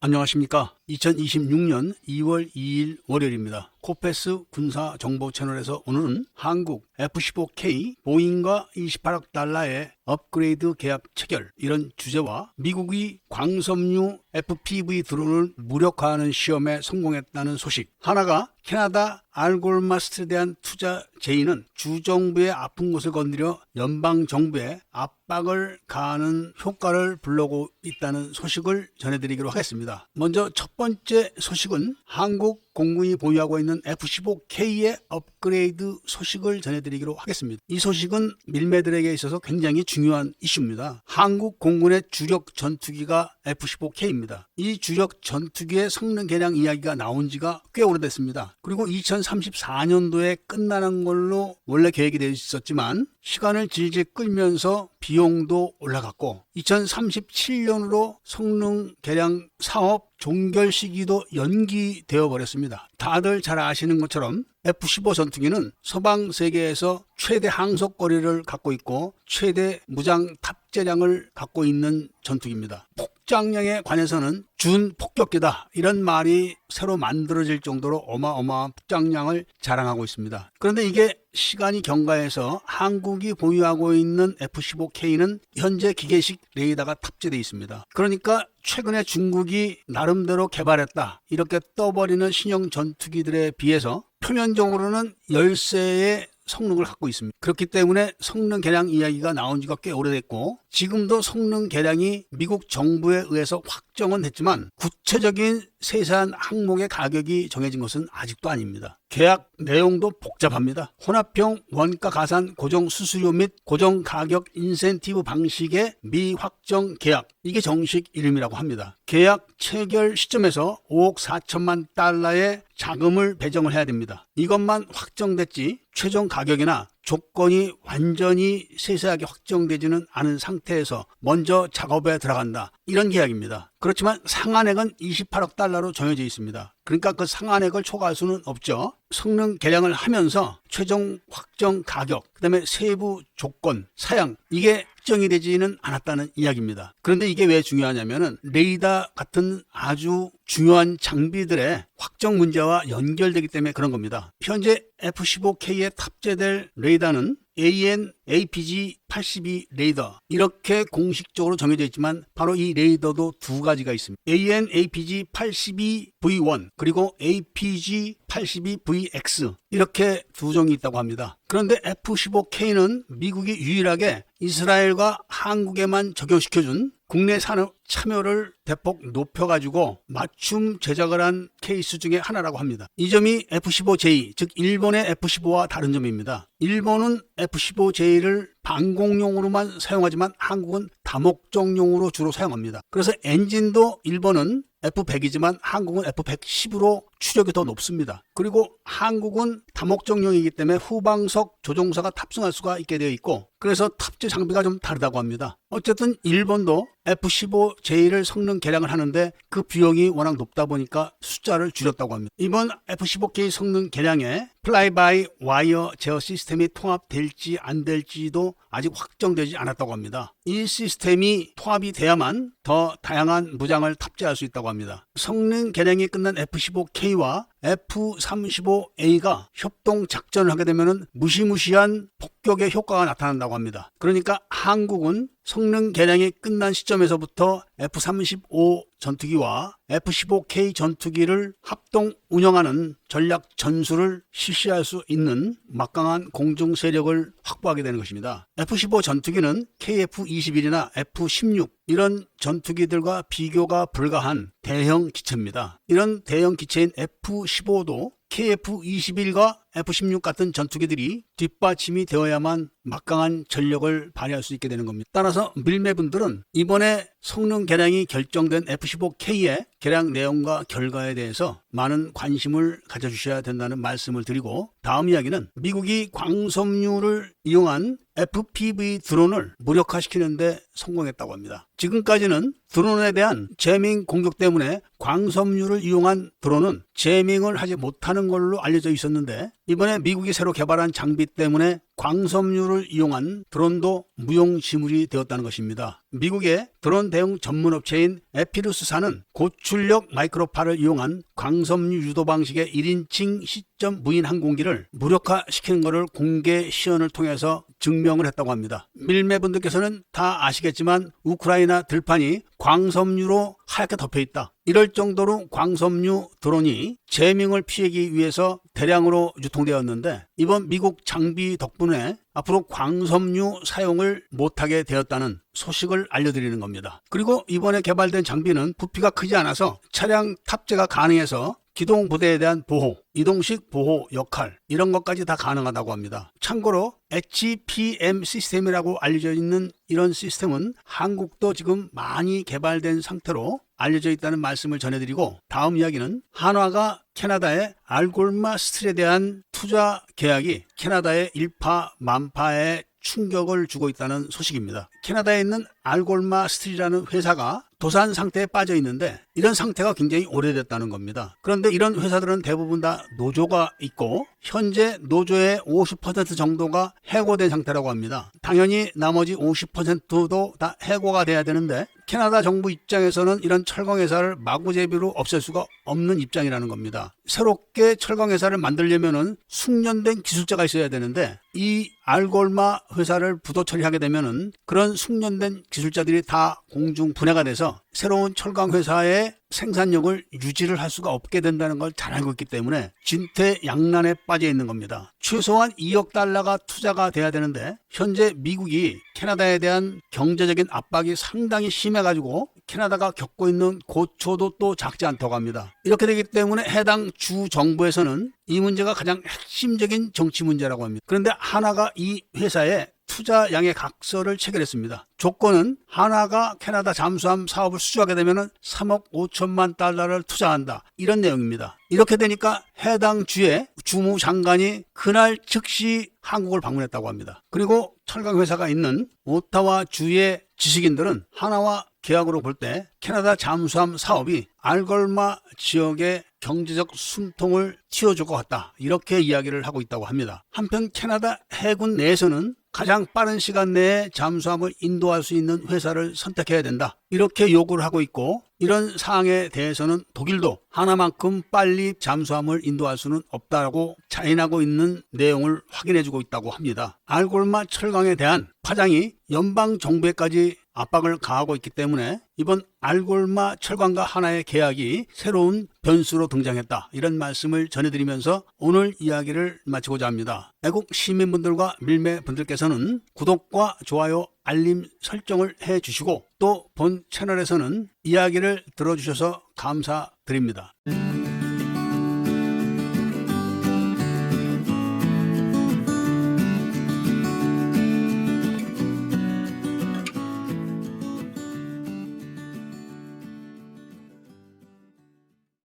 안녕하십니까. 2026년 2월 2일 월요일입니다. 코페스 군사 정보 채널에서 오늘은 한국 F-15K 보잉과 28억 달러의 업그레이드 계약 체결 이런 주제와 미국이 광섬유 FPV 드론을 무력화하는 시험에 성공했다는 소식 하나가 캐나다 알골마스트에 대한 투자 제의는 주정부의 아픈 곳을 건드려 연방정부에 압박을 가하는 효과를 불러오고 있다는 소식을 전해드리기로 하겠습니다. 먼저 첫 번째 소식은 한국 공군이 보유하고 있는 F-15K의 업그레이드 소식을 전해드리기로 하겠습니다. 이 소식은 밀매들에게 있어서 굉장히 중요한 이슈입니다. 한국 공군의 주력 전투기가 F-15K입니다. 이 주력 전투기의 성능 개량 이야기가 나온 지가 꽤 오래됐습니다. 그리고 2034년도에 끝나는 걸로 원래 계획이 되어 있었지만 시간을 질질 끌면서 비용도 올라갔고 2037년으로 성능 개량 사업 종결 시기도 연기되어 버렸습니다. 다들 잘 아시는 것처럼 F-15 전투기는 서방 세계에서 최대 항속 거리를 갖고 있고 최대 무장 탑 재량을 갖고 있는 전투기입니다. 폭장량에 관해서는 준 폭격기다 이런 말이 새로 만들어질 정도로 어마어마한 폭장량을 자랑하고 있습니다. 그런데 이게 시간이 경과해서 한국이 보유하고 있는 F-15K는 현재 기계식 레이더가 탑재되어 있습니다. 그러니까 최근에 중국이 나름대로 개발했다 이렇게 떠버리는 신형 전투기들에 비해서 표면적으로는 열세의 성능을 갖고 있습니다. 그렇기 때문에 성능 개량 이야기가 나온 지가 꽤 오래됐고 지금도 성능 개량이 미국 정부에 의해서 확정은 됐지만 구체적인 세세한 항목의 가격이 정해진 것은 아직도 아닙니다. 계약 내용도 복잡합니다. 혼합형 원가 가산 고정 수수료 및 고정 가격 인센티브 방식의 미확정 계약 이게 정식 이름이라고 합니다. 계약 체결 시점에서 5억 4천만 달러의 자금을 배정을 해야 됩니다. 이것만 확정됐지 최종 가격이나 조건이 완전히 세세하게 확정되지는 않은 상태에서 먼저 작업에 들어간다. 이런 계약입니다. 그렇지만 상한액은 28억 달러로 정해져 있습니다. 그러니까 그 상한액을 초과할 수는 없죠. 성능 개량을 하면서 최종 확정 가격, 그 다음에 세부 조건, 사양, 이게 확정이 되지는 않았다는 이야기입니다. 그런데 이게 왜 중요하냐면은 레이더 같은 아주 중요한 장비들의 확정 문제와 연결되기 때문에 그런 겁니다. 현재 F-15K에 탑재될 레이더는 AN APG 82 레이더 이렇게 공식적으로 정해져 있지만 바로 이 레이더도 두 가지가 있습니다. AN APG 82 V1 그리고 APG 82 VX 이렇게 두 종이 있다고 합니다. 그런데 F-15K는 미국이 유일하게 이스라엘과 한국에만 적용시켜준 국내 산업 참여를 대폭 높여가지고 맞춤 제작을 한 케이스 중에 하나라고 합니다. 이 점이 F-15J, 즉 일본의 F-15와 다른 점입니다. 일본은 F-15J를 방공용으로만 사용하지만 한국은 다목적용으로 주로 사용합니다. 그래서 엔진도 일본은 F100이지만 한국은 F110으로 추력이 더 높습니다. 그리고 한국은 다목적용이기 때문에 후방석 조종사가 탑승할 수가 있게 되어 있고 그래서 탑재 장비가 좀 다르다고 합니다. 어쨌든 일본도 F-15J를 성능 개량을 하는데 그 비용이 워낙 높다 보니까 숫자를 줄였다고 합니다. 이번 F-15K 성능 개량에 플라이바이 와이어 제어 시스템이 통합될지 안 될지도 아직 확정되지 않았다고 합니다. 이 시스템이 통합이 돼야만 더 다양한 무장을 탑재할 수 있다고 합니다. 성능 개량이 끝난 F-15K 와 F-35A가 협동 작전을 하게 되면 무시무시한 폭격의 효과가 나타난다고 합니다. 그러니까 한국은 성능 개량이 끝난 시점에서부터 F-35 전투기와 F-15K 전투기를 합동 운영하는 전략 전술을 실시할 수 있는 막강한 공중 세력을 확보하게 되는 것입니다. F-15 전투기는 KF-21이나 F-16 이런 전투기들과 비교가 불가한 대형 기체입니다. 이런 대형 기체인 F-15도 KF-21과 F-16 같은 전투기들이 뒷받침이 되어야만 막강한 전력을 발휘할 수 있게 되는 겁니다. 따라서 밀매분들은 이번에 성능 개량이 결정된 F-15K의 개량 내용과 결과에 대해서 많은 관심을 가져주셔야 된다는 말씀을 드리고 다음 이야기는 미국이 광섬유를 이용한 FPV 드론을 무력화시키는데 성공했다고 합니다. 지금까지는 드론에 대한 재밍 공격 때문에 광섬유를 이용한 드론은 재밍을 하지 못하는 걸로 알려져 있었는데 이번에 미국이 새로 개발한 장비 때문에 광섬유를 이용한 드론도 무용지물이 되었다는 것입니다. 미국의 드론 대응 전문 업체인 에피루스사는 고출력 마이크로파를 이용한 광섬유 유도 방식의 1인칭 시점 무인 항공기를 무력화시키는 것을 공개 시연을 통해서 증명을 했다고 합니다. 밀매 분들께서는 다 아시겠지만 우크라이나 들판이 광섬유로 하얗게 덮여 있다. 이럴 정도로 광섬유 드론이 재밍을 피하기 위해서 대량으로 유통되었는데 이번 미국 장비 덕분에 앞으로 광섬유 사용을 못하게 되었다는 소식을 알려드리는 겁니다. 그리고 이번에 개발된 장비는 부피가 크지 않아서 차량 탑재가 가능해서 기동 부대에 대한 보호, 이동식 보호 역할 이런 것까지 다 가능하다고 합니다. 참고로 HPM 시스템이라고 알려져 있는 이런 시스템은 한국도 지금 많이 개발된 상태로 알려져 있다는 말씀을 전해드리고 다음 이야기는 한화가 캐나다의 알골마 스틸에 대한 투자 계약이 캐나다의 일파 만파에 충격을 주고 있다는 소식입니다. 캐나다에 있는 알골마 스틸이라는 회사가 도산 상태에 빠져 있는데 이런 상태가 굉장히 오래됐다는 겁니다. 그런데 이런 회사들은 대부분 다 노조가 있고 현재 노조의 50% 정도가 해고된 상태라고 합니다. 당연히 나머지 50%도 다 해고가 돼야 되는데 캐나다 정부 입장에서는 이런 철강 회사를 마구제비로 없앨 수가 없는 입장이라는 겁니다. 새롭게 철강 회사를 만들려면은 숙련된 기술자가 있어야 되는데 이 알골마 회사를 부도 처리하게 되면은 그런 숙련된 기술자들이 다 공중 분해가 돼서 새로운 철강 회사의 생산력을 유지를 할 수가 없게 된다는 걸 잘 알고 있기 때문에 진퇴양난에 빠져 있는 겁니다. 최소한 2억 달러가 투자가 돼야 되는데 현재 미국이 캐나다에 대한 경제적인 압박이 상당히 심해가지고 캐나다가 겪고 있는 고초도 또 작지 않다고 합니다. 이렇게 되기 때문에 해당 주 정부에서는 이 문제가 가장 핵심적인 정치 문제라고 합니다. 그런데 하나가 이 회사에 투자 양의 각서를 체결했습니다. 조건은 하나가 캐나다 잠수함 사업을 수주하게 되면 3억 5천만 달러를 투자한다. 이런 내용입니다. 이렇게 되니까 해당 주에 주무 장관이 그날 즉시 한국을 방문했다고 합니다. 그리고 철강 회사가 있는 오타와 주의 지식인들은 하나와 계약으로 볼 때 캐나다 잠수함 사업이 알걸마 지역의 경제적 숨통을 틔워줄 것 같다. 이렇게 이야기를 하고 있다고 합니다. 한편 캐나다 해군 내에서는 가장 빠른 시간 내에 잠수함을 인도할 수 있는 회사를 선택해야 된다. 이렇게 요구를 하고 있고 이런 사항에 대해서는 독일도 하나만큼 빨리 잠수함을 인도할 수는 없다고 자인하고 있는 내용을 확인해주고 있다고 합니다. 알골마 철강에 대한 파장이 연방 정부에까지 압박을 가하고 있기 때문에 이번 알골마 철강과 하나의 계약이 새로운 변수로 등장했다. 이런 말씀을 전해드리면서 오늘 이야기를 마치고자 합니다. 애국 시민분들과 밀매분들께서는 구독과 좋아요, 알림 설정을 해 주시고 또 본 채널에서는 이야기를 들어주셔서 감사드립니다.